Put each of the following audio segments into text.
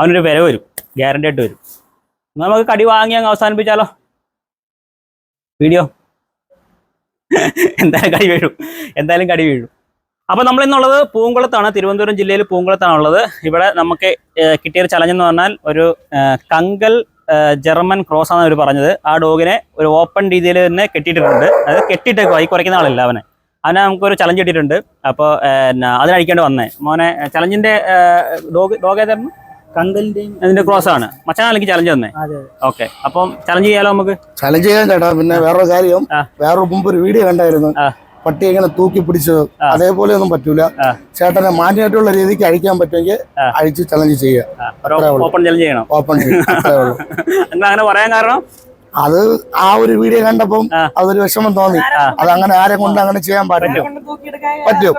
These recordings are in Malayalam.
അവനൊരു വില വരും. ഗ്യാരണ്ടി ആയിട്ട് വരും. നമുക്ക് കടി വാങ്ങി അങ്ങ് അവസാനിപ്പിച്ചാലോ? വീഡിയോ എന്തായാലും കടി വീഴും. എന്തായാലും കടി വീഴും. അപ്പോൾ നമ്മൾ ഇന്നുള്ളത് പൂങ്കുളത്താണ്. തിരുവനന്തപുരം ജില്ലയിൽ പൂങ്കുളത്താണ് ഉള്ളത്. ഇവിടെ നമുക്ക് കിട്ടിയൊരു ചലഞ്ച് എന്ന് പറഞ്ഞാൽ ഒരു കങ്കൽ ജർമ്മൻ ക്രോസ് ആണ് അവർ പറഞ്ഞത്. ആ ഡോഗിനെ ഒരു ഓപ്പൺ രീതിയിൽ തന്നെ കെട്ടിയിട്ടിട്ടുണ്ട്. അത് കെട്ടിയിട്ടേക്കുവാ. ഈ കുറയ്ക്കുന്ന ആളല്ല അവനെ. അവനെ നമുക്കൊരു ചലഞ്ച് കിട്ടിയിട്ടുണ്ട്. അപ്പോൾ അതിനഴിക്കേണ്ടി വന്നേ. മോനെ ചലഞ്ചിന്റെ ഡോഗ് ഡോഗ് ഏതായിരുന്നു? അതിന്റെ ക്രോസ് ആണ്. മച്ചാനാലേക്ക് ചലഞ്ച് തന്നെ അതെ ഓക്കെ അപ്പം ചലഞ്ച് ചെയ്യാലോ നമുക്ക്? ചലഞ്ച് ചെയ്യാൻ ചേട്ടാ. പിന്നെ വേറൊരു കാര്യം. വേറൊരു മുമ്പ് ഒരു വീഡിയോ കണ്ടായിരുന്നു. പട്ടി ഇങ്ങനെ തൂക്കി പിടിച്ചത്. അതേപോലെ ഒന്നും പറ്റൂല. ചേട്ടനെ മാന്യമായിട്ടുള്ള രീതിക്ക് അഴിക്കാൻ പറ്റുമെങ്കിൽ. അഴിച്ച് ചലഞ്ച് ചെയ്യുക. ഓപ്പൺ ചലഞ്ച് ചെയ്യണം. ഓപ്പൺ ചെയ്യണം. അങ്ങനെ പറയാൻ കാരണം? അത് ആ ഒരു വീഡിയോ കണ്ടപ്പം. അതൊരു വിഷമം തോന്നി. അത് അങ്ങനെ ആരെ കൊണ്ട് അങ്ങനെ ചെയ്യാൻ പറ്റും. പറ്റും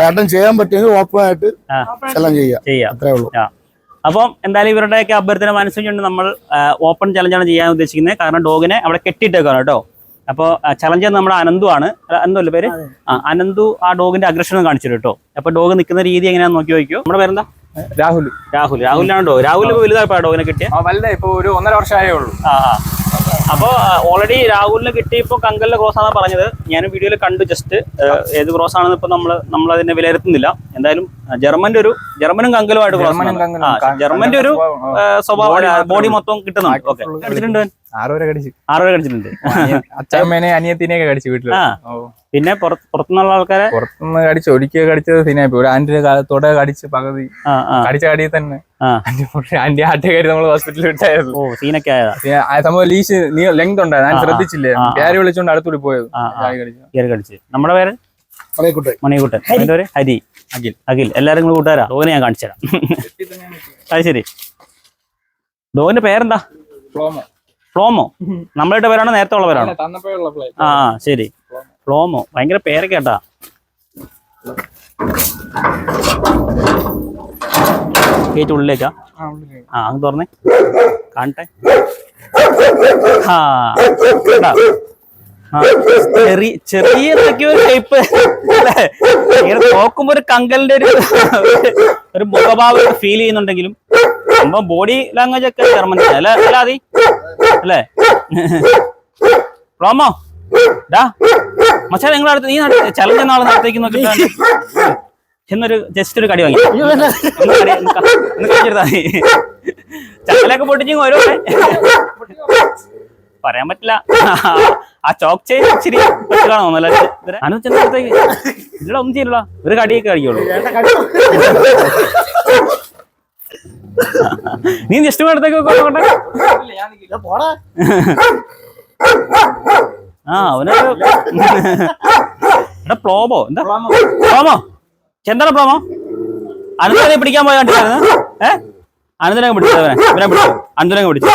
ചേട്ടൻ ചെയ്യാൻ പറ്റുമെങ്കിൽ ഓപ്പൺ ആയിട്ട് ചെയ്യാം. അത്രേ ഉള്ളൂ. അപ്പം എന്തായാലും ഇവരുടെയൊക്കെ അഭ്യർത്ഥന മനസ്സിലുണ്ട് നമ്മൾ ഓപ്പൺ ചലഞ്ചാണ് ചെയ്യാൻ ഉദ്ദേശിക്കുന്നത്. കാരണം ഡോഗിനെ അവിടെ കെട്ടിയിട്ടേക്കാണ് കേട്ടോ. അപ്പോൾ ചലഞ്ച് നമ്മുടെ അനന്തു ആണ്. അനന്തു അല്ലേ പേര്? ആ അനന്തു ആ ഡോഗിന്റെ അഗ്രഷൻ കാണിച്ചു കേട്ടോ. അപ്പൊ ഡോഗ് നിൽക്കുന്ന രീതി എങ്ങനെയാണെന്ന് നോക്കി നോക്കിയോ നമ്മുടെ പേരെന്താ? രാഹുൽ. രാഹുൽ. രാഹുലിനാണ് ഡോഗ്? രാഹുൽ ഇപ്പൊ വലുതായപ്പോ ഡോഗിനെ കിട്ടിയ? ആ വലുതായി. ഇപ്പൊ ഒരു ഒന്നര വർഷമായേ ഉള്ളൂ. ആ. അപ്പോ ഓൾറെഡി രാഹുലിന് കിട്ടിയപ്പോ കങ്കലിന്റെ ക്രോസ് ആണ് പറഞ്ഞത്. ഞാൻ വീഡിയോയിൽ കണ്ടു ജസ്റ്റ് ഏത് ക്രോസ് ആണെന്ന് ഇപ്പൊ നമ്മൾ നമ്മൾ അതിനെ വിലയിരുത്തുന്നില്ല. എന്തായാലും ജർമ്മന്റെ ഒരു ജർമ്മനും കങ്കലുമായിട്ട് ക്രോസ് ജർമ്മന്റെ ഒരു സ്വഭാവം, ബോഡി മൊത്തം കിട്ടുന്നുണ്ട്. ഓക്കെ full കടിച്ചിട്ടുണ്ട് അവൻ? ആറ് വരെ കടിച്ചു ആറ് പേരെ കടിച്ചിട്ടുണ്ട്. അച്ഛമ്മേനെ അനിയത്തിനെയൊക്കെ കടിച്ചു വീട്ടിൽ. ഓ. പിന്നെ പുറത്ത് പുറത്തുനിന്നുള്ള ആൾക്കാരെ പുറത്തുനിന്ന് കടിച്ചു ഒരിക്കൽ കടിച്ചത് സിനായി ഒരു ആന്റിന്റെ തുട കടിച്ച് പകുതി കടിച്ച കടിയിൽ തന്നെ. ആ. ആന്റി പൊട്ടി- ആന്റി ആട്ടെ കയറി നമ്മൾ ഹോസ്പിറ്റലിൽ വിട്ടായിരുന്നു. ഓ സീനൊക്കെ ആയതാ. ആ സംഭവം ലീഷ് നീ ലെങ്ത് ഉണ്ടായിരുന്നു. ഞാൻ ശ്രദ്ധിച്ചില്ല ആ. ശ്രദ്ധിച്ചില്ലേ? ആ, ആ. പേര് വിളിച്ചോണ്ട് അടുത്തൂടി പോയത്. കടിച്ചു. നമ്മുടെ പേര്? മണിക്കുട്ടൻ എന്റെ അതിന്റെ പേര്? ഹരി. അഖിൽ. അഖിൽ. എല്ലാരും കൂടെ കൂട്ടുകാരാ? ഡോഗിനെ ഞാൻ കാണിച്ചു തരാം. അത് ശരി. ഡോഗിന്റെ പേരെന്താ? ഫ്ലോമോ ഫ്ലോമോ നമ്മളുടെ പേരാണോ? നേരത്തെ ഉള്ള പേരാണോ ആ, ശരി. ഫ്ലോമോ ഭയങ്കര പേരക്കേട്ടാ കേട്ടാ ഗേറ്റ് ഉള്ളിലേക്കാ? ആ അങ്ങ് തുറന്നേ. കാണട്ടെ. ആ ചെറിയ ചെറിയ എന്തൊക്കെയോ ഷേപ്പ് അല്ലേ? ഇങ്ങനെ നോക്കുമ്പോ ഒരു കങ്കലിന്റെ ഒരു ഒരു മുഖഭാവം ഫീൽ ചെയ്യുന്നുണ്ടെങ്കിലും അപ്പൊ ബോഡി ലാംഗ്വേജ് ഒക്കെ ജർമ്മൻ അല്ലേ അല്ല അല്ലേ? റോമോ ഡാ. മച്ചാ നിങ്ങൾ അടുത്ത് നീ ചലഞ്ച് നാളെ നടത്തേക്ക് നോക്കിട്ട് എന്നൊരു ജസ്റ്റ് ഒരു കടി വാങ്ങി. കഴിച്ചെടുത്താ മതി. ചക്കലൊക്കെ പൊട്ടിച്ചു ഓരോ പറയാൻ പറ്റില്ല. ആ ചോക്ക് ചെയിൻ ഇച്ചിരി അനുചന്ദ്രത്തേക്ക് ഇതിലൊന്നും ഒന്നും ചെയ്യില്ല ഒരു കടിയൊക്കെ കഴിക്കുള്ളൂ. നീ ജസ്റ്റ് അടുത്തേക്ക് നോക്കട്ടെ. പോടാ. ആ അവനൊരു എടാ പ്ലോമോ എന്താ? പ്ലോമോ? എന്താണ് പ്ലോമോ? അനന്തനെ പിടിക്കാൻ പോയ കണ്ടില്ലായിരുന്നു ഏ? അനന്തനെ പിടിച്ചവനെ ഇവനെ പിടിച്ചു. അനന്തനെ പിടിച്ചു.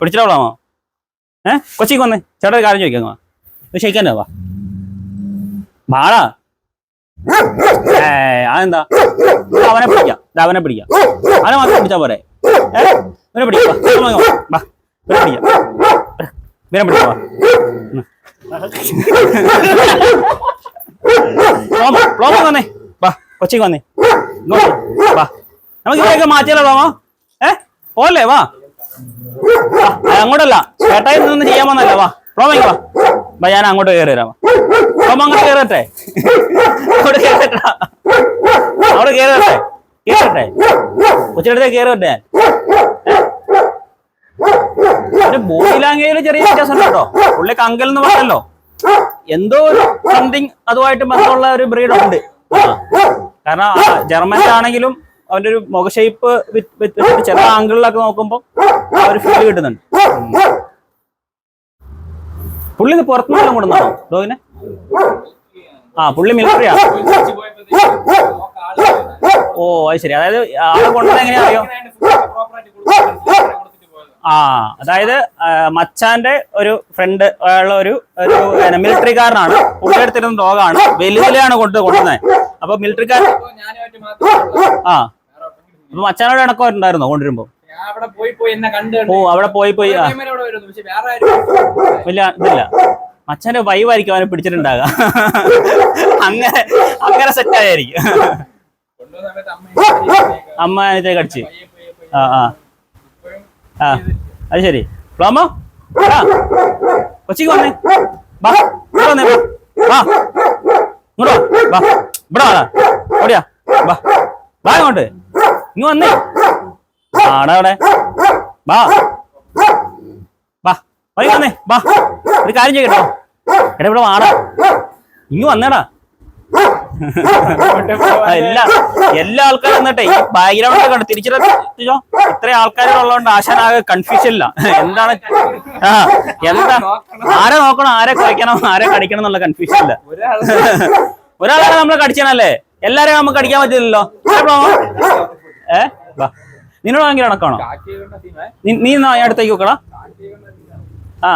പിടിച്ചിട്ടാ പ്ലോമോ? ഏ? കൊച്ചിക്ക് വന്നേ. ചേട്ടാ ഒരു കാര്യം ചോദിക്കാം വാ. ഇത് ഷെയ്ക്കാൻ വാ. ബാടാ ഏ അതെന്താ? അവനെ പിടിക്കാം. അവനെ പിടിക്കാം. അവനെ മാത്രം പിടിച്ചാ പോരെ. ഏ? ഇവനെ പിടിക്കാം. വാ. ഇവനെ പിടിക്കാം. പിടിക്കാം വാ പ്ലോമോ പ്ലോമോ വന്നേ വാ കൊച്ചിക്ക് വന്നേ. ഇങ്ങോട്ട് വാ. നമുക്ക് ഇവിടെയൊക്കെ മാറ്റിയല്ലോ പ്ലോമോ ഏ? പോലെ വാ. അങ്ങോട്ടല്ല. ചേട്ടായി നിന്ന് ചെയ്യാൻ വന്നല്ല വാ. പ്ലോമോ ഇങ്ങ് വാ. വാ ഞാൻ അങ്ങോട്ട് കയറി വരാം. പ്ലോമോ അങ്ങോട്ട് കയറട്ടെ? അങ്ങോട്ട് കയറട്ടാ. അവിടെ കയറട്ടെ? കയറട്ടെ? കൊച്ചിടത്തെ കയറട്ടെ? ബോഡി ലാംഗ്വേജിൽ ചെറിയ വ്യത്യാസം ഉണ്ടോ പുള്ളി കങ്കൽ എന്ന് പറഞ്ഞല്ലോ. എന്തോ ഒരു സംതിങ് അതുമായിട്ട് ബന്ധമുള്ള ഒരു ബ്രീഡ് ഉണ്ട് കാരണം ജർമ്മനിലാണെങ്കിലും അവന്റെ ഒരു മുഖ ഷേപ്പ് ചില ആംഗിളിലൊക്കെ നോക്കുമ്പോൾ ആ ഒരു ഫീൽ കിട്ടുന്നുണ്ട്. പുള്ളി ഇത് പുറത്തുനിന്നെല്ലാം കൊണ്ടുവന്നോ? ഡോഗിനെ ആ പുള്ളി മിലിറ്ററിയാ ഓ അത് ശരി. അതായത് ആളെ കൊണ്ടുവന്നത് എങ്ങനെയാ അറിയോ ആ അതായത് മച്ചാന്റെ ഒരു ഫ്രണ്ട് ഉള്ള ഒരു ഒരു മിലിറ്ററിക്കാരനാണ് പുള്ളി എടുത്തിരുന്ന ഡോഗാണ് വെല്ലുവിളിയാണ് കൊണ്ട് കൊണ്ടുവന്നത് അപ്പൊ മിലിറ്ററിക്കാരൻ ആ. അപ്പൊ മച്ചാനോട് ഇണക്കം ഉണ്ടായിരുന്നോ കൊണ്ടുവരുമ്പോ? ഓ അവിടെ പോയി പോയി വലിയ ഇതില്ല. മച്ചാന്റെ വൈവായിരിക്കും അവനെ പിടിച്ചിട്ടുണ്ടാകുക അങ്ങനെ അങ്ങനെ സെറ്റ് ആയിരിക്കും. അമ്മ അതിനെ കടിച്ച് ആ ആ. ആ അത് ശരി. പ്ലോമോ കൊച്ചിക്ക് വന്നേ. ബാ ഇവിടെ വന്നേ ബാ ഇങ്ങോട്ട് വാ ബാ ഇവിടെ വാടാ. ഓടിയാ ബാ ബാ ഇങ്ങോട്ട്. ഇങ്ങ് വന്നേ. ആടാ അവിടെ. ബാ ബാ വൈ വന്നേ. ബാ ഒരു കാര്യം ചെയ്യട്ടോ എടാ ഇവിടെ വാടാ. ഇങ്ങ് വന്നേടാ. എല്ലാ ആൾക്കാരും എന്നിട്ടേ ഈ ബാക്ക്ഗ്രൗണ്ട് കണ്ട്? തിരിച്ചറിയോ ഇത്ര ആൾക്കാരുള്ളതുകൊണ്ട് ആശാനാകെ കൺഫ്യൂഷൻ ഇല്ല. എന്താണ്? എന്താ? ആരെ നോക്കണം ആരെ കളിക്കണം ആരെ കടിക്കണം എന്നുള്ള കൺഫ്യൂഷൻ ഇല്ല. ഒരാളെ നമ്മളെ കടിച്ചണല്ലേ? എല്ലാരെയും നമുക്ക് കടിക്കാൻ പറ്റില്ലല്ലോ. ഏ, നിന്നോട് ഭയങ്കര ഇണക്കാണോ നീ- അടുത്തേക്ക് വെക്കടാ ആ.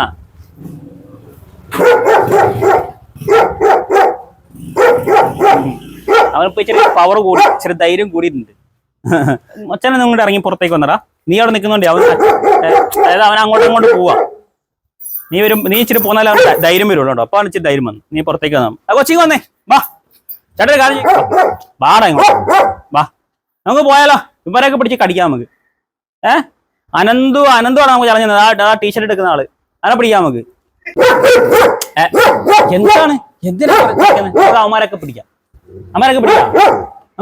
അവനിപ്പോ ഇച്ചിരി പവർ കൂടി ഇച്ചിരി ധൈര്യം കൂടിയിട്ടുണ്ട്. അച്ഛനെ നിങ്ങളുടെ ഇറങ്ങി പുറത്തേക്ക് വന്നടാ. നീ അവിടെ നിൽക്കുന്നുണ്ട് അവൻ അതായത് അവൻ അങ്ങോട്ടും ഇങ്ങോട്ട് പോവാ. നീ വരും നീ ഇച്ചിരി പോന്നാലും അവൻ ധൈര്യം വരുള്ളൂ കേട്ടോ. അപ്പൊ ഇച്ചിരി ധൈര്യം വന്നു. നീ പുറത്തേക്ക് വന്നു ആ കൊച്ചിക്ക് വന്നേ. വാ. ചേട്ടൻ കാര്യം വാടാ ഇങ്ങോട്ട്. വാ. നമുക്ക് പോയാലോ? ഇവരെയൊക്കെ പിടിച്ച് കടിക്കാം നമുക്ക്. ഏ? അനന്തു അനന്തു ആണ് നമുക്ക് ചളഞ്ഞത് ആ ആ ടീഷർട്ട് എടുക്കുന്ന ആൾ. അവനെ പിടിക്കാം നമുക്ക്. എന്താണ്? എന്തിനാ അവന്മാരൊക്കെ പിടിക്കാം അവന്മാരൊക്കെ പിടിക്കാം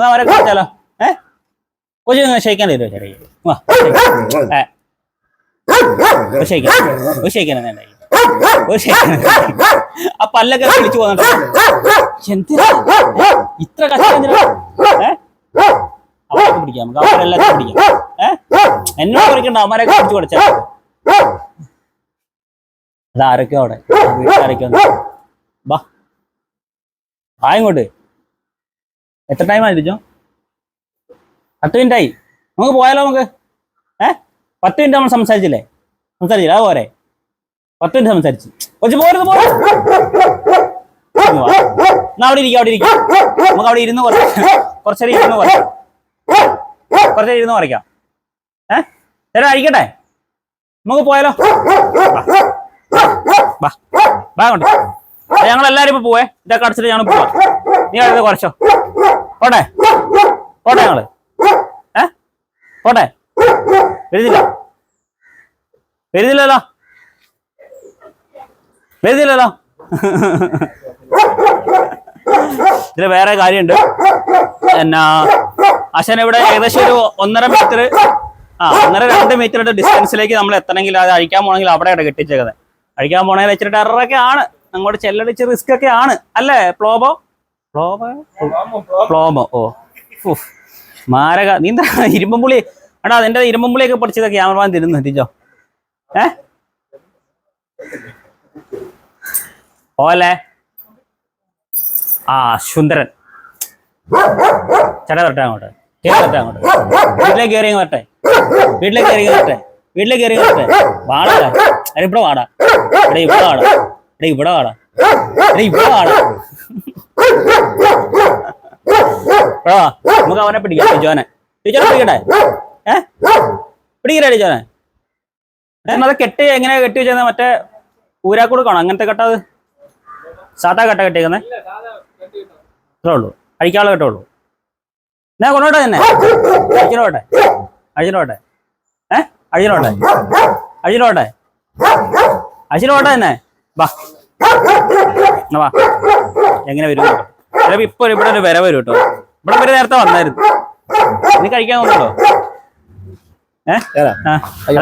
അവരൊക്കെ പിടിച്ചാലോ ഏ കൊച്ചു ക്ഷയിക്കാൻ തരുമോ ചെറിയ ഒരു ക്ഷയിക്കാൻ ഒരു ക്ഷയിക്കാൻ തന്നെ ആ പല്ലൊക്കെ വിളിച്ചു പോന്നിട്ട് എന്തിനാ ഇത്ര കഷ്ടം എന്തിനാ അവരൊക്കെ പിടിക്കാം നമുക്ക് പിടിക്കാം ഏ എന്നോട് പറിക്കണ്ട അവന്മാരൊക്കെ പിടിച്ചു കൊടുച്ചാൽ അതാരൊക്കെയോ അവിടെ വീട്ടുകാരൊക്കെ ബാ ആ ഇങ്ങോട്ട് എത്ര ടൈം ആയിരിക്കും പത്ത് മിനിറ്റ് ആയി നമുക്ക് പോയാലോ നമുക്ക് ഏ പത്ത് മിനിറ്റ് നമ്മൾ സംസാരിച്ചില്ലേ സംസാരിച്ചില്ല അത് പോരെ പത്ത് മിനിറ്റ് സംസാരിച്ചു കൊച്ചു പോരുത് പോരെ ഇങ്ങ് എന്നാ അവിടെ ഇരിക്കും അവിടെ ഇരിക്കും നമുക്ക് അവിടെ ഇരുന്ന് കുറച്ച് കുറച്ചേരം ഇരുന്ന് കുറയ്ക്കാം കുറച്ചേരം ഇരുന്ന് കുറയ്ക്കാം ഏ ചേട്ടാ അഴിക്കട്ടെ നമുക്ക് പോയാലോ വാ വാ കൊണ്ട് ഞങ്ങൾ എല്ലാരും ഇപ്പൊ പോവേ. ഇതൊക്കെ അടച്ചിട്ട് ഞങ്ങൾ പോവാ. നീ അടുത്ത് കുറച്ചോ. പോട്ടെ? പോട്ടെ ഞങ്ങൾ? ഏ? പോട്ടെ? വരുന്നില്ല. വരുന്നില്ലല്ലോ. വരുന്നില്ലല്ലോ. ഇതിന് വേറെ കാര്യമുണ്ട് എന്നാ അശൻ ഇവിടെ ഏകദേശം ഒരു ഒന്നര മീറ്റർ ആ ഒന്നര രണ്ട് മീറ്റർ ഡിസ്റ്റൻസിലേക്ക് നമ്മൾ എത്തണമെങ്കിൽ അത് അഴിക്കാൻ പോകണമെങ്കിൽ അവിടെയാണ് കെട്ടിച്ചേക്കുന്നത്. അഴിക്കാൻ പോകണമെങ്കിൽ ഇച്ചിരി ടെററൊക്കെ ആണ്. അങ്ങോട്ട് ചെല്ലടിച്ച് റിസ്ക് ഒക്കെ ആണ്. അല്ലേ പ്ലോബോ? പ്ലോബോ? പ്ലോബോ ഓ. മാരക. നീ എന്താ ഇരുമ്പുള്ളി എടാ അതിന്റെ ഇരുമ്പുള്ളിയൊക്കെ പൊടിച്ചത് ക്യാമറമാൻ തിരുന്നു തിരിച്ചോ ഏ? ഓലെ. ആ സുന്ദരൻ. ചേട്ടാ വരട്ടെ അങ്ങോട്ട്. കയറി വരട്ടെ അങ്ങോട്ട്. വീട്ടിലേക്ക് കയറി വരട്ടെ. വീട്ടിലേക്ക് കയറി വരട്ടെ. വീട്ടിലേക്ക് കയറി വരട്ടെ. വാടാ. ഇവിടെ വാടാ. ഇവിടെ ഇവിടെ വാടാ. എടേ ഇവിടെ വാടാ. എടേ ഇവിടെ വാടാ. വാ നമുക്ക് അവനെ പിടിക്കാം ടീച്ചോനെ. ടീച്ചറെ പിടിക്കട്ടെ? ഏ? പിടിക്കട്ടെ ടീച്ചോനെ? അത് കെട്ടി എങ്ങനെയാ കെട്ടി വെച്ചാൽ മറ്റേ ഊരാക്കൂട് കാണോ അങ്ങനത്തെ കെട്ടത് സാധാ കെട്ട കെട്ടിയേക്കുന്നേ? അത്രേ ഉള്ളൂ. അഴിക്കാളെ കെട്ടുള്ളൂ ഞാൻ കൊണ്ടോട്ടെ തന്നെ അഴിച്ചിനോട്ടെ അഴിച്ചിനോട്ടെ ഏ? അഴിച്ചിനോട്ടെ അഴിച്ചിനോട്ടെ തന്നെ വാ. എങ്ങനെ വരും? ചിലപ്പോ ഇപ്പൊ ഇവിടെ ഒരു വിര വരും കേട്ടോ. ഇവിടെ വരെ നേരത്തെ വന്നായിരുന്നു. നീ കഴിക്കാൻ തോന്നുന്നുണ്ടോ? ഏഹ്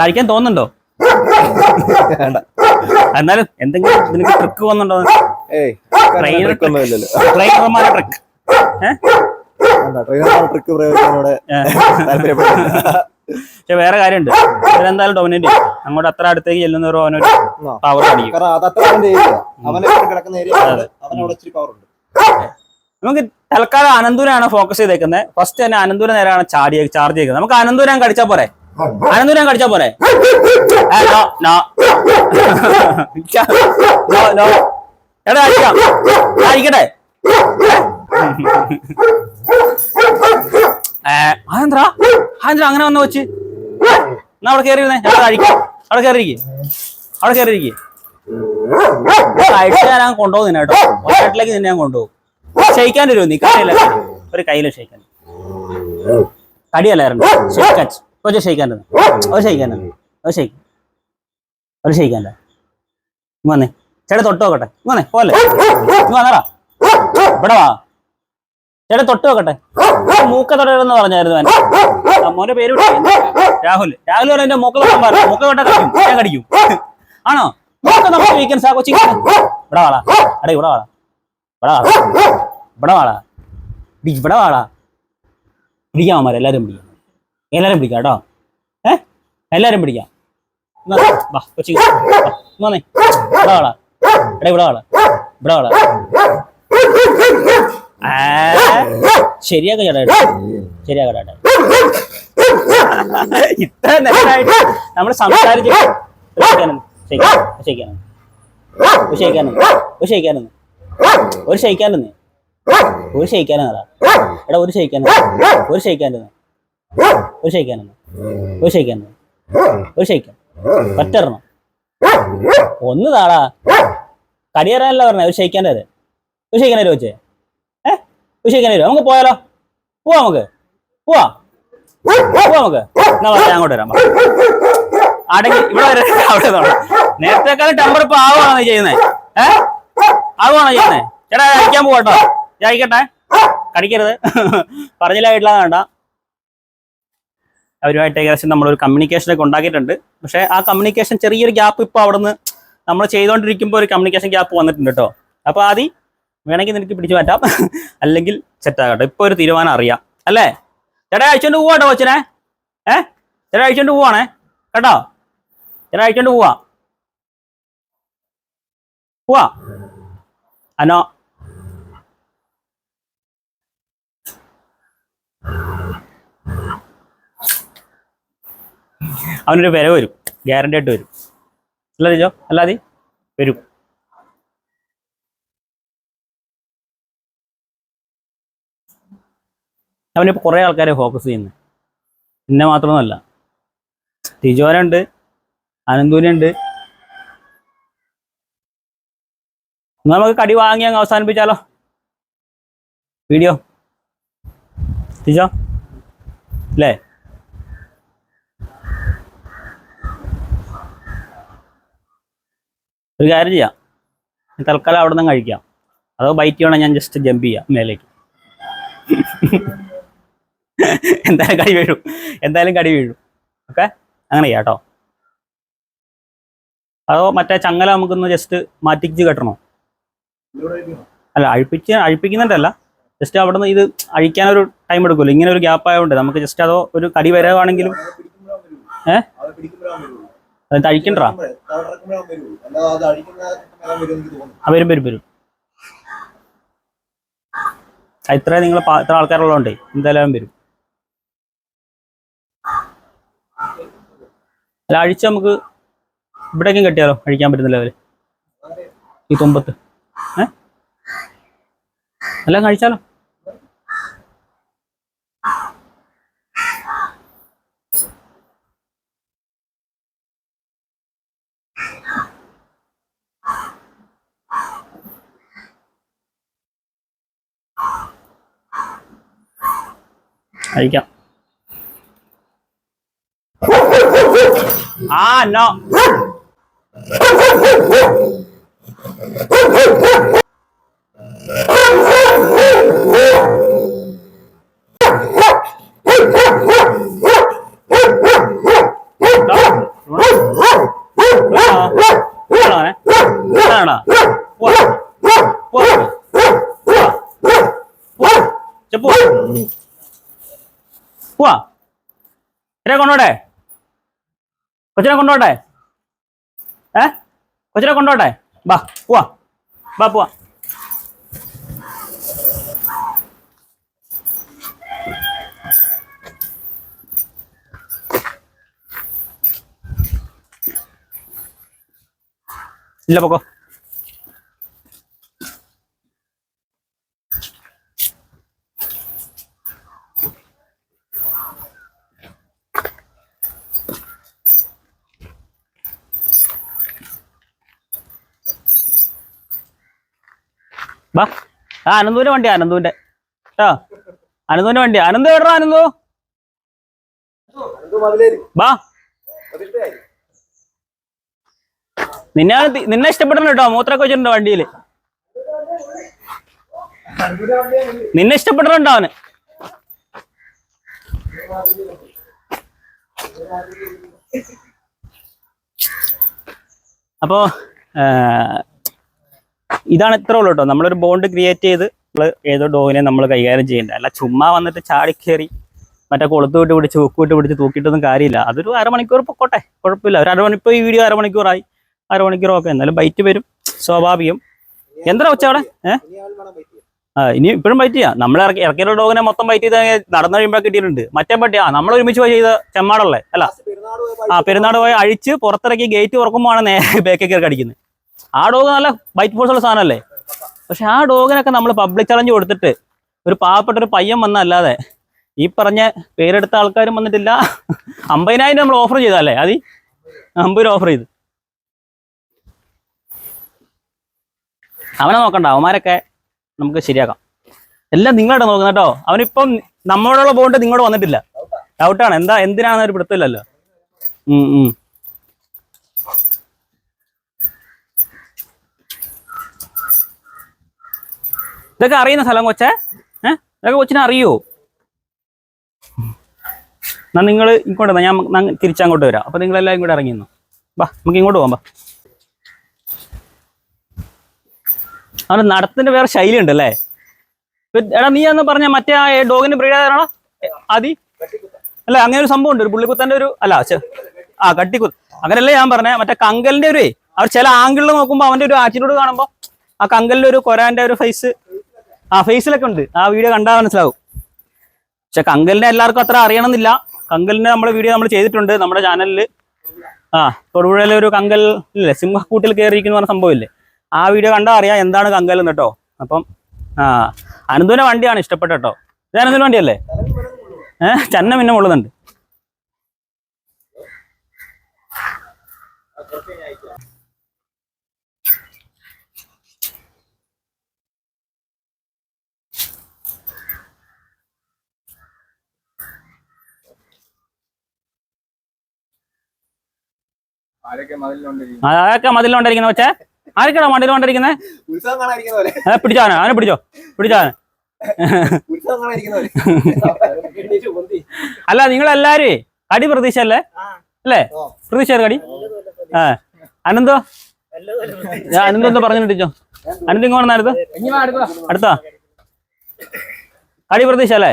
കഴിക്കാൻ തോന്നുന്നുണ്ടോ? എന്നാലും എന്തെങ്കിലും നിനക്ക് ട്രിക്ക് വന്നുണ്ടോ ട്രെയിനർമാരെ ട്രിക്ക് ഏഹ് ട്രെയിനർമാരെ ട്രിക്ക് പ്രയോഗിക്കാനോടെ താല്പര്യപ്പെടുന്നില്ല. പക്ഷെ വേറെ കാര്യമുണ്ട്. ഇവരെന്തായാലും ഡൊമിനേറ്റ് ചെയ്യും. അങ്ങോട്ട് അത്ര അടുത്തേക്ക് ചെല്ലുന്നവരോ അവനൊരു പവർ അടിക്കും. ഉണ്ട്. നമുക്ക് തൽക്കാലം അനന്തൂരാണ് ഫോക്കസ് ചെയ്തേക്കുന്നത് ഫസ്റ്റ് തന്നെ അനന്തൂര നേരെയാണ് ചാർജ് ചാർജ് ചെയ്യുന്നത് നമുക്ക് അനന്തൂരം കടിച്ചാ പോരെ? അനന്തൂരം കടിച്ചാ പോരെ. എടാ അടിക്കാം. അടിക്കട്ടെ. അതെന്താ? അതെന്താ അങ്ങനെ വന്ന വെച്ച് എന്നാ അവിടെ കയറിയിരുന്നേ ഞാൻ അഴിക്കാം അവിടെ കയറിയിരിക്കെ അവിടെ കയറിയിരിക്കെ കഴിച്ച് ഞാൻ കൊണ്ടുപോകും നിന്നെ കേട്ടോ. വയനാട്ടിലേക്ക് നിന്നെ ഞാൻ കൊണ്ടുപോകും. ക്ഷയിക്കാൻ വരുമോ നീ കടയില്ല? ഒരു കയ്യിൽ ക്ഷയിക്കാൻ. കടിയല്ലായിരുന്നു. ക്ഷയിക്കാൻ. കൊച്ചു ക്ഷയിക്കാൻ ഒരു ക്ഷയിക്കാൻ ഒരു ക്ഷയിക്കാൻ ഒരു ക്ഷയിക്കാൻ വന്നേ. ചേട്ടാ തൊട്ട് നോക്കട്ടെ. വന്നേ. പോലെ വന്നാടാ. ഇവിടെ വാ. ചേട്ടാ തൊട്ട് നോക്കട്ടെ. മൂക്ക തൊടരുതെന്ന് പറഞ്ഞായിരുന്നു മോന്റെ പേര് രാഹുൽ രാഹുൽ പറഞ്ഞ എന്റെ മൂക്ക തൊട്ടാൻ പറഞ്ഞു മൂക്ക തൊട്ടാ കടിക്കും. ഞാൻ കടിക്കും. ആണോ? മൂക്ക നമുക്ക് വീക്കെൻഡ്സ് ആ കൊച്ചി ഇവിടെ വാടാ. അടേ ഇവിടെ വാടാ. ഇവിടെ വാടാ. ഇവിടെ വാടാ. ഇവിടെ വാടാ. പിടിക്കാം അമ്മമാരെ എല്ലാരും പിടിക്കാം. എല്ലാരും പിടിക്കാം കേട്ടോ. ഏ എല്ലാരും പിടിക്കാം. വാ, കൊച്ചി വന്നേ ഇവിടെ വാടാ. എടേ ഇവിടെ വാടാ. ഇവിടെ വാടാ. ശരിയാക്ക ചേട്ടാ. കേട്ടോ. ചേട്ടാ. ഇത്ര നേരമായിട്ട് നമ്മൾ സംസാരിച്ച് ഒരു ക്ഷയിക്കാനെന്ന് ഒരു ക്ഷയിക്കാനെന്ന് ഒരു ഒരു എടാ. ഒരു ക്ഷയിക്കാനെന്ന് ഒരു ക്ഷയിക്കാനെന്ന് ഒരു ക്ഷയിക്കാനെന്ന് ഒരു ക്ഷയിക്കാനെന്ന് ഒരു ക്ഷയിക്കാൻ പറ്റണം ഒന്ന് താടാ. കടിയേറാനല്ല പറഞ്ഞ. ഒരു ശയിക്കാന്റെ തരും ഒരു തരുമോ വെച്ചേ. ഏ? ഒരു ക്ഷയിക്കാൻ നമുക്ക് പോയാലോ? പോവാ നമുക്ക്. പോവാ. നമുക്ക്. എന്നാ അങ്ങോട്ട് വരാം. അടങ്ങി ഇവിടെ വരെ അവിടെ. നേരത്തെക്കാളും ടെമ്പർ ഇപ്പൊ ആവുകയാണോ നീ ചെയ്യുന്നേ? ഏ? ആവുകയാണോ ചെയ്യുന്നേ? ചേട്ടാ കഴിക്കാൻ പോകട്ടോ ഞാൻ കടിക്കരുത്. പറഞ്ഞില്ല വീട്ടിലാണ് വേണ്ട. അവരുമായിട്ട് ഏകദേശം നമ്മളൊരു കമ്മ്യൂണിക്കേഷൻ ഒക്കെ ഉണ്ടാക്കിയിട്ടുണ്ട്. പക്ഷെ ആ കമ്മ്യൂണിക്കേഷൻ ചെറിയൊരു ഗ്യാപ്പ് ഇപ്പോൾ അവിടുന്ന് നമ്മൾ ചെയ്തുകൊണ്ടിരിക്കുമ്പോൾ ഒരു കമ്മ്യൂണിക്കേഷൻ ഗ്യാപ്പ് വന്നിട്ടുണ്ട് കേട്ടോ. അപ്പോൾ ആദ്യം വേണമെങ്കിൽ നിനക്ക് പിടിച്ചു മാറ്റാം. അല്ലെങ്കിൽ സെറ്റാകട്ടെ ഇപ്പോൾ ഒരു തീരുമാനം അറിയാം. അല്ലേ? ചേട്ടാ അയച്ചോണ്ട് പോവാ കേട്ടോ കൊച്ചിനെ. ഏ? ചേട്ടാ അയച്ചോണ്ട് പോവാണേ. കേട്ടോ? ചേട്ടാ അയച്ചോണ്ട് പോവാ. പോവാ. അനോ. അവനൊരു വില വരും. ഗ്യാരണ്ടി ആയിട്ട് വരും. അല്ലാതെ രജോ അല്ലാതെ വരും. അവനിപ്പോൾ കുറേ ആൾക്കാരെ ഫോക്കസ് ചെയ്യുന്നത് എന്നെ മാത്രമൊന്നുമല്ല. ടിജോനുണ്ട് അനന്തൂനുണ്ട് നമുക്ക് കടി വാങ്ങി അങ്ങ് അവസാനിപ്പിച്ചാലോ? വീഡിയോ? ടിജോ അല്ലേ? ഒരു കാര്യം ചെയ്യാം. തൽക്കാലം അവിടെ നിന്ന് കഴിക്കാം. അതോ ബൈറ്റ് ചെയ്യണം? ഞാൻ ജസ്റ്റ് ജമ്പ് ചെയ്യാം മേലേക്ക്. എന്തായാലും കടി വീഴും. എന്തായാലും കടി വീഴും. ഓക്കെ? അങ്ങനെ ചെയ്യാം അതോ മറ്റേ ചങ്ങല നമുക്കൊന്ന് ജസ്റ്റ് മാറ്റിച്ച് കെട്ടണോ? അല്ല അഴിപ്പിച്ച് അഴിപ്പിക്കുന്നുണ്ടല്ല. ജസ്റ്റ് അവിടെ നിന്ന് ഇത് അഴിക്കാനൊരു ടൈം എടുക്കുമല്ലോ. ഇങ്ങനെ ഒരു ഗ്യാപ്പ് ആയതുകൊണ്ട് നമുക്ക് ജസ്റ്റ് അതോ ഒരു കടി വരവാണെങ്കിലും ഏഹ് അത് അഴിക്കണ്ടാ? വരും വരും വരും. ഇത്ര നിങ്ങൾ ഇത്ര ആൾക്കാരുള്ളതുകൊണ്ടേ എന്തായാലും വരും. അല്ല അഴിച്ച് നമുക്ക് ഇവിടേക്കും കെട്ടിയാലോ? അഴിക്കാൻ പറ്റുന്നില്ല അവർ. ഈ തുമ്പത്ത്. ഏ? എല്ലാം കഴിച്ചാലോ? അഴിക്കാം. ആ നോ చెప్పు పోవా రే కొనోడే കൊച്ചിനെ കൊണ്ടോട്ടെ ഏ? കൊച്ചിനെ കൊണ്ടോട്ടെ ബാ പോവാ. ബാ പോവാ. ഇല്ല പൊക്കോ. ബാ. ആ അനന്തുവിന്റെ വണ്ടി അനന്തുവിന്റെ. കേട്ടോ അനന്തുവിന്റെ വണ്ടി. അനന്ത് എവിടാ അനന്തു? ബാ. നിന്നെ നിന്നെ ഇഷ്ടപ്പെടണം കേട്ടോ മൂത്രമൊക്കെ വെച്ചിട്ടുണ്ട് വണ്ടിയിൽ. നിന്നെ ഇഷ്ടപ്പെടണുണ്ടോ അവന്? അപ്പോ ഇതാണ് ഇത്ര ഉള്ളൂ കേട്ടോ നമ്മളൊരു ബോണ്ട് ക്രിയേറ്റ് ചെയ്ത് നമ്മൾ ഏതോ ഡോഗിനെ നമ്മൾ കൈകാര്യം ചെയ്യേണ്ട. അല്ല ചുമ്മാ വന്നിട്ട് ചാടി കയറി മറ്റേ കൊളുത്ത് വിട്ട് പിടിച്ച് ഉക്ക് വിട്ട് പിടിച്ച് തൂക്കിയിട്ടൊന്നും കാര്യമില്ല. അതൊരു അരമണിക്കൂർ പൊക്കോട്ടെ. കുഴപ്പമില്ല. ഒരു അരമണിക്കൂർ ഈ വീഡിയോ അരമണിക്കൂറായി. അരമണിക്കൂറൊക്കെ. എന്നാലും ബൈറ്റ് വരും. സ്വാഭാവികം. എന്താ ഉച്ച അവിടെ? ഏഹ്. ആ ഇനി ഇപ്പോഴും ബൈറ്റ് ചെയ്യാം. നമ്മൾ ഇറക്കി ഇറക്കിയുള്ള ഡോഗിനെ മൊത്തം ബൈറ്റ് ചെയ്ത് നടന്നു കഴിയുമ്പോൾ കിട്ടിയിട്ടുണ്ട്. മറ്റേ പട്ടി ആ നമ്മൾ ഒരുമിച്ച് പോയി ചെയ്ത ചെമ്മാടല്ലേ അല്ല? ആ പെരുന്നാട് പോയി അഴിച്ച് പുറത്തിറക്കി ഗേറ്റ് തുറക്കുമ്പോഴാണ് നേരെ ബേക്കേ അടിക്കുന്നത് ആ ഡോഗ് നല്ല ബൈറ്റ് ഫോഴ്സ് ഉള്ള സാധനമല്ലേ? പക്ഷെ ആ ഡോഗിനൊക്കെ നമ്മൾ പബ്ലിക് ചലഞ്ച് കൊടുത്തിട്ട് ഒരു പാവപ്പെട്ട ഒരു പയ്യൻ വന്നല്ലാതെ ഈ പറഞ്ഞ പേരെടുത്ത ആൾക്കാരും വന്നിട്ടില്ല. അമ്പതിനായിരം നമ്മൾ ഓഫർ ചെയ്തല്ലേ അതി അമ്പത് ഓഫർ ചെയ്ത്. അവനെ നോക്കണ്ട അവന്മാരൊക്കെ നമുക്ക് ശരിയാക്കാം. എല്ലാം നിങ്ങളുടെ നോക്കുന്നത് കേട്ടോ. അവനിപ്പം നമ്മളോടുള്ള ബോണ്ട് നിങ്ങളോട് വന്നിട്ടില്ല. ഡൗട്ടാണ് എന്താ എന്തിനാണെന്ന് ഒരു പിടുത്തമില്ലല്ലോ. ഉം ഉം. ഇതൊക്കെ അറിയുന്ന സ്ഥലം കൊച്ചേ. ഇതൊക്കെ കൊച്ചിനെ അറിയോ? എന്നാ നിങ്ങൾ ഇങ്ങോട്ട്. ഞാൻ തിരിച്ചങ്ങോട്ട് വരാം. അപ്പൊ നിങ്ങൾ എല്ലാവരും കൂടെ ഇറങ്ങിന്നു വാ നമുക്ക് ഇങ്ങോട്ട് പോകാം വാ. അവന് നടത്തിന്റെ വേറെ ശൈലി ഉണ്ട് അല്ലേ എടാ നീ എന്ന് പറഞ്ഞ മറ്റേ ആ ഡോഗിന്റെ ബ്രീഡാണോ ആദി? അല്ല അങ്ങനെ ഒരു സംഭവം ഉണ്ട് ഒരു പുള്ളിക്കുത്തന്റെ ഒരു അല്ല ആ കട്ടിക്കുത്ത്. അങ്ങനെയല്ലേ ഞാൻ പറഞ്ഞേ മറ്റേ കങ്കലിന്റെ ഒരു അവർ ചില ആംഗിളിൽ നോക്കുമ്പോൾ അവന്റെ ഒരു ആറ്റിറ്റ്യൂഡ് കാണുമ്പോൾ ആ കങ്കലിന്റെ ഒരു കൊരാന്റെ ഒരു ഫേസ് ആ ഫേസിലൊക്കെ ഉണ്ട്. ആ വീഡിയോ കണ്ടാൽ മനസ്സിലാവും. പക്ഷെ കങ്കലിനെ എല്ലാവർക്കും അത്ര അറിയണമെന്നില്ല. കങ്കലിനെ നമ്മുടെ വീഡിയോ നമ്മൾ ചെയ്തിട്ടുണ്ട് നമ്മുടെ ചാനലിൽ ആ തൊടുപുഴയിലെ ഒരു കങ്കൽ ഇല്ലേ സിംഹക്കൂട്ടിൽ കയറിയിരിക്കുന്ന പറഞ്ഞ സംഭവമില്ലേ? ആ വീഡിയോ കണ്ടാൽ അറിയാം എന്താണ് കങ്കൽ എന്ന് കേട്ടോ. അപ്പം ആ അനന്തുവിന്റെ വണ്ടിയാണ് ഇഷ്ടപ്പെട്ട കേട്ടോ. ഇത് അനന്തുവിന്റെ വണ്ടിയല്ലേ? ഏഹ് ചന്ന പിന്നെ ഉള്ളുന്നുണ്ട് അതൊക്കെ മതിലുകൊണ്ടിരിക്കുന്ന പക്ഷേ ആരൊക്കെയാണ് ഏ പിടിച്ചാനോ അവനെ പിടിച്ചോ പിടിച്ചാനെ അല്ല നിങ്ങൾ എല്ലാരും കടി പ്രതീക്ഷ അല്ലേ? അല്ലേ. പ്രതീക്ഷ കടി? ആ. അനന്തോ? ഞാൻ അനന്തോ എന്താ പറഞ്ഞിട്ടോ അനന്ത് ഇങ്ങോട്ട് വന്നായിരുന്നു അടുത്താ. കടി പ്രതീക്ഷ. അല്ലേ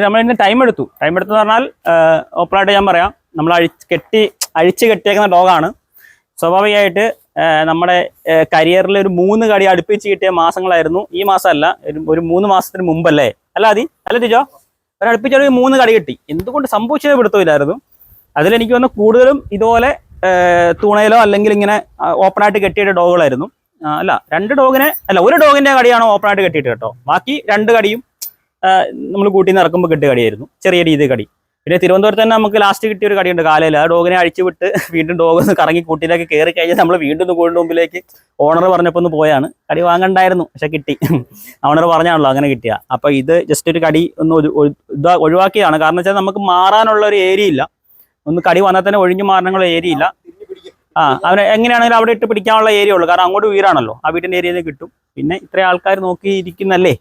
നമ്മൾ ഇതിന് ടൈം എടുത്തു. ടൈം എടുത്തു പറഞ്ഞാൽ ഓപ്പണായിട്ട് ഞാൻ പറയാം. നമ്മൾ അഴിച്ച് കെട്ടി അഴിച്ച് കെട്ടിയേക്കുന്ന ഡോഗാണ് സ്വാഭാവികമായിട്ട് നമ്മുടെ കരിയറിൽ ഒരു മൂന്ന് കടി അടുപ്പിച്ച് കിട്ടിയ മാസങ്ങളായിരുന്നു. ഈ മാസമല്ല ഒരു- മൂന്ന് മാസത്തിന് മുമ്പല്ലേ? അല്ല അതി അല്ല തിജോ? ഒരു അടുപ്പിച്ച് ഒരു മൂന്ന് കടി കിട്ടി. എന്തുകൊണ്ട് സംഭവിച്ചത് പിടുത്തമില്ലായിരുന്നു? അതിലെനിക്ക് വന്ന് കൂടുതലും ഇതുപോലെ തുണയിലോ അല്ലെങ്കിൽ ഇങ്ങനെ ഓപ്പണായിട്ട് കെട്ടിയിട്ട ഡോഗുകളായിരുന്നു അല്ല രണ്ട് ഡോഗിനെ അല്ല ഒരു ഡോഗിന്റെ കടിയാണ് ഓപ്പണായിട്ട് കെട്ടിയിട്ട് കേട്ടോ? ബാക്കി രണ്ട് കടിയും നമ്മൾ കൂട്ടി നിറക്കുമ്പോൾ കിട്ടിയ കടിയായിരുന്നു. ചെറിയ രീതിയിൽ കടി. പിന്നെ തിരുവനന്തപുരത്ത് തന്നെ നമുക്ക് ലാസ്റ്റ് കിട്ടിയ ഒരു കടിയുണ്ട്. കാലയിൽ ആ ഡോഗിനെ അഴിച്ചു വിട്ട് വീണ്ടും ഡോഗ് ഒന്ന് കറങ്ങി കൂട്ടിയിലേക്ക് കയറി കഴിഞ്ഞാൽ നമ്മൾ വീണ്ടും ഒന്ന് കൂടിന്റെ മുമ്പിലേക്ക് ഓണർ പറഞ്ഞപ്പോൾ ഒന്ന് പോയാണ്. കടി വാങ്ങണ്ടായിരുന്നു പക്ഷെ കിട്ടി. ഓണർ പറഞ്ഞാണല്ലോ അങ്ങനെ കിട്ടിയ. അപ്പൊ ഇത് ജസ്റ്റ് ഒരു കടി ഒന്ന് ഒഴിവാക്കിയതാണ്. കാരണം വെച്ചാൽ നമുക്ക് മാറാനുള്ള ഒരു ഏരിയ ഇല്ല. ഒന്ന് കടി വന്നാൽ തന്നെ ഒഴിഞ്ഞു മാറാനുള്ള ഏരിയ ഇല്ല. ആ അവന് എങ്ങനെയാണെങ്കിലും അവിടെ ഇട്ട് പിടിക്കാനുള്ള ഏരിയ ഉള്ളൂ. കാരണം അങ്ങോട്ട് വീടാണല്ലോ ആ വീട്ടിന്റെ ഏരിയയിൽ കിട്ടും. പിന്നെ ഇത്രയും ആൾക്കാർ നോക്കിയിരിക്കുന്നല്ലേ?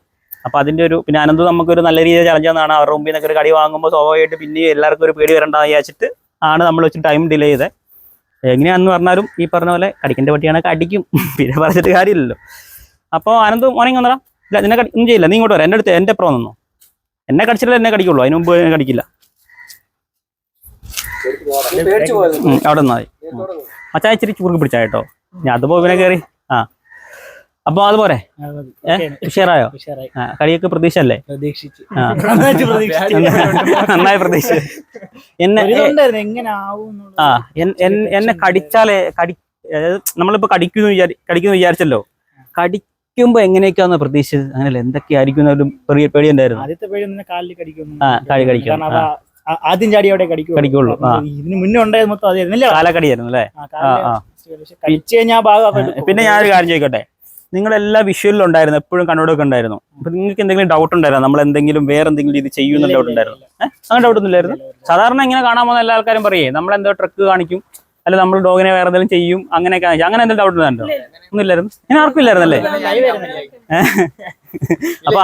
അപ്പൊ അതിന്റെ ഒരു പിന്നെ അനന്ത് നമുക്കൊരു നല്ല രീതിയിൽ ചലഞ്ച് തന്നാണ്. അവരുടെ മുമ്പിൽ നിന്നൊക്കെ ഒരു കടി വാങ്ങുമ്പോൾ സ്വാഭാവികമായിട്ട് പിന്നെ എല്ലാവർക്കും ഒരു പേടി വരണ്ട വിചാരിച്ചിട്ട് ആണ് നമ്മൾ വെച്ച് ടൈം ഡിലേ ചെയ്തത് എങ്ങനെയാണെന്ന് പറഞ്ഞാലും ഈ പറഞ്ഞ പോലെ കടിക്കേണ്ട പട്ടിയാണെങ്കിൽ അടിക്കും. പിന്നെ പറഞ്ഞിട്ട് കാര്യമില്ലല്ലോ. അപ്പോൾ അനന്ത് മോർണിംഗ് വന്നടാ. ഇല്ല നിന്നെ കടി ഒന്നും ചെയ്യില്ല. നീ ഇങ്ങോട്ട് വരാം. എന്റെ അടുത്ത് എന്റെ അപ്പുറം നിന്നോ. എന്നെ കടിച്ചിട്ടില്ല എന്നെ കടിക്കുള്ളൂ. അതിന് മുമ്പ് ഞാൻ കടിക്കില്ല. അവിടെ നിന്നായി മച്ചാ ഇച്ചിരി ചൂർക്ക് പിടിച്ചാ കേട്ടോ. ഞാൻ അതുപോ പിന്നെ കയറി ആ. അപ്പൊ അതുപോലെ പോരെ? ഉഷാറായോ? കളിയൊക്കെ പ്രതീക്ഷ അല്ലേ പ്രതീക്ഷിച്ച്. ആ. നന്നായിട്ട് പ്രതീക്ഷിച്ചു. നന്നായി പ്രതീക്ഷ എന്നെ ആ എന്നെ കടിച്ചാലേ കടി നമ്മളിപ്പോ കടിക്കുന്നു വിചാരി കടിക്കുന്നു വിചാരിച്ചല്ലോ. കടിക്കുമ്പോ എങ്ങനെയൊക്കെയാന്ന് പ്രതീക്ഷിച്ചത്? അങ്ങനെയല്ല എന്തൊക്കെയായിരിക്കും എന്നൊരു പേടി ഉണ്ടായിരുന്നു ആദ്യത്തെ പേടി കാലിൽ കടിക്കുന്നു ആ, കാലിൽ കടിക്കും. ആദ്യം ചാടി അവിടെ കടിക്കും കടിക്കുള്ളൂ. ഇതിന് മുന്നേ ഉണ്ടായത് മൊത്തം അതായിരുന്നില്ല കാലക്കടിയായിരുന്നു അല്ലേ. കഴിച്ചു കഴിഞ്ഞാൽ ഭാഗം പിന്നെ ഞാനൊരു കാര്യം ചോദിക്കട്ടെ? നിങ്ങൾ എല്ലാ വിഷ്വലിലും ഉണ്ടായിരുന്നു. എപ്പോഴും കണ്ണോടൊക്കെ ഉണ്ടായിരുന്നു. അപ്പൊ നിങ്ങൾക്ക് എന്തെങ്കിലും ഡൗട്ട് ഉണ്ടായിരുന്നു? നമ്മൾ എന്തെങ്കിലും വേറെ എന്തെങ്കിലും ഇത് ചെയ്യുന്ന ഡൗട്ട് ഉണ്ടായിരുന്നു? ഏഹ് അങ്ങനെ ഡൗട്ട് ഒന്നുമില്ലായിരുന്നു. സാധാരണ ഇങ്ങനെ കാണാൻ പോകുന്ന എല്ലാ ആൾക്കാരും പറയേ നമ്മൾ എന്തോ ട്രക്ക് കാണിക്കും. അല്ല നമ്മൾ ഡോഗിനെ വേറെ എന്തെങ്കിലും ചെയ്യും. അങ്ങനെയൊക്കെ. അങ്ങനെ എന്തെങ്കിലും ഡൗട്ട് ഉണ്ടോ ഒന്നുമില്ലായിരുന്നു. ഇങ്ങനെ ആർക്കും ഇല്ലായിരുന്നല്ലേ? അപ്പൊ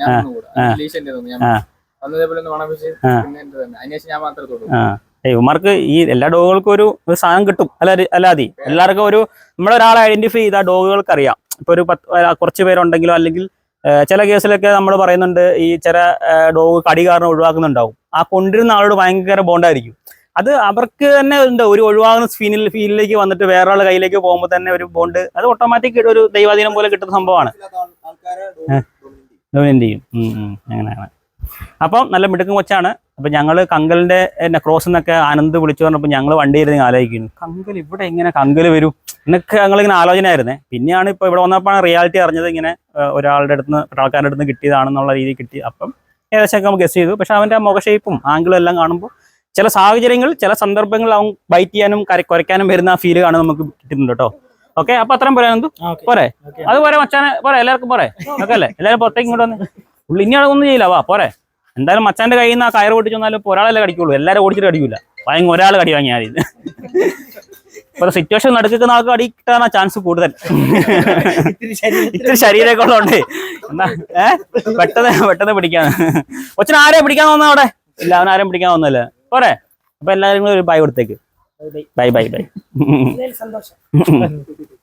ഞാൻ ഒന്നും ആ. പിന്നെ എന്റെ തന്നെ. അതിനുശേഷം ഞാൻ മാത്രമേ തൊട്ടു ആ. ഇവന്മാർക്ക് ഈ എല്ലാ ഡോഗുകൾക്കും ഒരു സാധനം കിട്ടും. അല്ല അല്ലാതെ എല്ലാവർക്കും ഒരു നമ്മളൊരാളെ ഐഡന്റിഫൈ ചെയ്ത ഡോഗുകൾക്ക് അറിയാം. ഇപ്പൊ ഒരു പത്ത് കുറച്ച് പേരുണ്ടെങ്കിലോ അല്ലെങ്കിൽ ചില കേസിലൊക്കെ നമ്മൾ പറയുന്നുണ്ട് ഈ ചില ഡോഗ് കടി കാരണം ഒഴിവാക്കുന്നുണ്ടാവും. ആ കൊണ്ടിരുന്ന ആളോട് ഭയങ്കര ബോണ്ടായിരിക്കും. അത് അവർക്ക് തന്നെ ഉണ്ട് ഒരു ഒഴിവാകുന്ന ഫീനിൽ ഫീലിലേക്ക് വന്നിട്ട് വേറെ ആളുടെ കയ്യിലേക്ക് പോകുമ്പോൾ തന്നെ ഒരു ബോണ്ട് അത് ഓട്ടോമാറ്റിക് ഒരു ദൈവാധീനം പോലെ കിട്ടുന്ന സംഭവമാണ്. ഡോമിനന്റ് ചെയ്യും? അങ്ങനെയാണ്. അപ്പം നല്ല മിടുക്കും കൊച്ചാണ്. അപ്പൊ ഞങ്ങൾ കങ്കലിന്റെ ക്രോസ് എന്നൊക്കെ ആനന്ദ് വിളിച്ചു പറഞ്ഞപ്പോൾ ഞങ്ങൾ വണ്ടി ഇരുന്ന് ആലോചിക്കുന്നു. കങ്കൽ ഇവിടെ എങ്ങനെ കങ്കൽ വരും? എന്നൊക്കെ ഞങ്ങളിങ്ങനെ ആലോചനയായിരുന്നേ പിന്നെയാണ് ഇപ്പൊ ഇവിടെ വന്നപ്പോഴാണ് റിയാലിറ്റി അറിഞ്ഞത് ഇങ്ങനെ ഒരാളുടെ അടുത്ത് നിന്ന് ഒരാൾക്കാരുടെ അടുത്ത് നിന്ന് കിട്ടിയതാണെന്നുള്ള രീതിയിൽ കിട്ടി. അപ്പം ഏകദേശം നമുക്ക് ഗസ് ചെയ്തു. പക്ഷെ അവന്റെ മുഖ ഷേപ്പും ആംഗിളും എല്ലാം കാണുമ്പോൾ ചില സാഹചര്യങ്ങൾ ചില സന്ദർഭങ്ങൾ അവൻ ബൈറ്റ് ചെയ്യാനും കര കുറയ്ക്കാനും വരുന്ന ആ ഫീൽ കാണാൻ നമുക്ക് കിട്ടുന്നുണ്ട് കേട്ടോ. ഓക്കെ അപ്പൊ അത്രയും പോരാ എന്തു പോരെ? അത് പോരെ മച്ചാനെ പോരെ എല്ലാവർക്കും പോരെ. ഓക്കെ അല്ലേ? എല്ലാവരും പുറത്തേക്ക് ഇങ്ങോട്ട് വന്ന്. ഉള്ളി ഇനി അതൊന്നും ചെയ്യില്ല വാ പോരെ. എന്തായാലും മച്ചാന്റെ കയ്യിൽ നിന്ന് ആ കയർ പൊട്ടിച്ചു വന്നാലും ഇപ്പോൾ ഒരാളല്ലേ കടിക്കുള്ളൂ. എല്ലാവരും ഓടിച്ചിട്ട് കടിക്കില്ല ഭയങ്കര ഒരാൾ കടി വാങ്ങിയാൽ മതി. ഇപ്പൊ സിറ്റുവേഷൻ നടക്കുന്ന ആൾക്ക് കടി കിട്ടാൻ ചാൻസ് കൂടുതൽ. ഇത്തിരി ശരീരമൊക്കെ ഉള്ളതുകൊണ്ട് എന്നാ ഏഹ് പെട്ടെന്ന് പെട്ടെന്ന് പിടിക്കാൻ. കൊച്ചിന് ആരെയും പിടിക്കാൻ വന്ന അവിടെ? ഇല്ല അവൻ ആരെയും പിടിക്കാൻ വന്നല്ലേ പോരെ. അപ്പൊ എല്ലാവരും കൂടെ ഒരു ബൈ കൊടുത്തേക്ക്. ബൈ ബൈ ബൈ സന്തോഷം.